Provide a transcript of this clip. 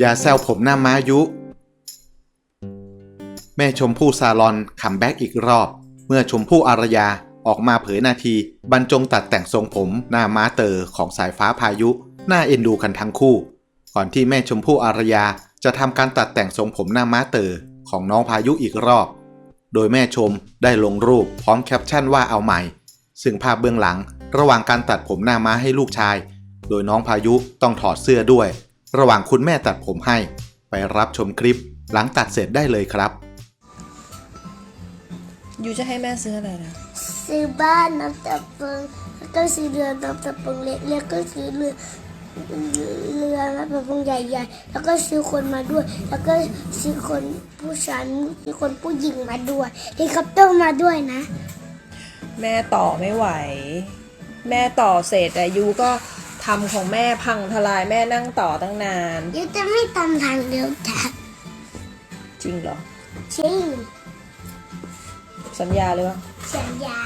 อย่าแซวผมหน้าม้ายุ แม่ชมพู่ซาลอนคัมแบ็กอีกรอบ เมื่อชมพู่อารยาออกมาเผยนาที บรรจงตัดแต่งทรงผมหน้าม้าเตอร์ของสายฟ้าพายุ หน่าเอ็นดูกันทั้งคู่ ก่อนที่แม่ชมพู่อารยาจะทำการตัดแต่งทรงผมหน้าม้าเตอร์ของน้องพายุอีกรอบ โดยแม่ชมได้ลงรูปพร้อมแคปชั่นว่าเอาใหม่ ซึ่งภาพเบื้องหลังระหว่างการตัดผมหน้าม้าให้ลูกชาย โดยน้องพายุต้องถอดเสื้อด้วย ระหว่างคุณแม่ตัดผมให้ ไปรับชมคลิปหลังตัดเสร็จได้เลยครับ ยูจะให้แม่ซื้ออะไรนะ ซื้อบ้านน้ำตะเปิงแล้วก็ซื้อเรือน้ำตะเปิงเล็กแล้วก็ซื้อเรือเรือน้ำตะเปิงใหญ่ๆ แล้วก็ซื้อคนมาด้วย แล้วก็ซื้อคนผู้ชายซื้อคนผู้หญิงมาด้วยเฮลิคอปเตอร์มาด้วยนะ แม่ต่อไม่ไหว แม่ต่อเสร็จแต่ยูก็ ทำของแม่พังทลายแม่นั่งต่อตั้งนานเดี๋ยวจะไม่ทำทางเดียวจ้ะจริงเหรอ จริงสัญญาเลยว่า สัญญา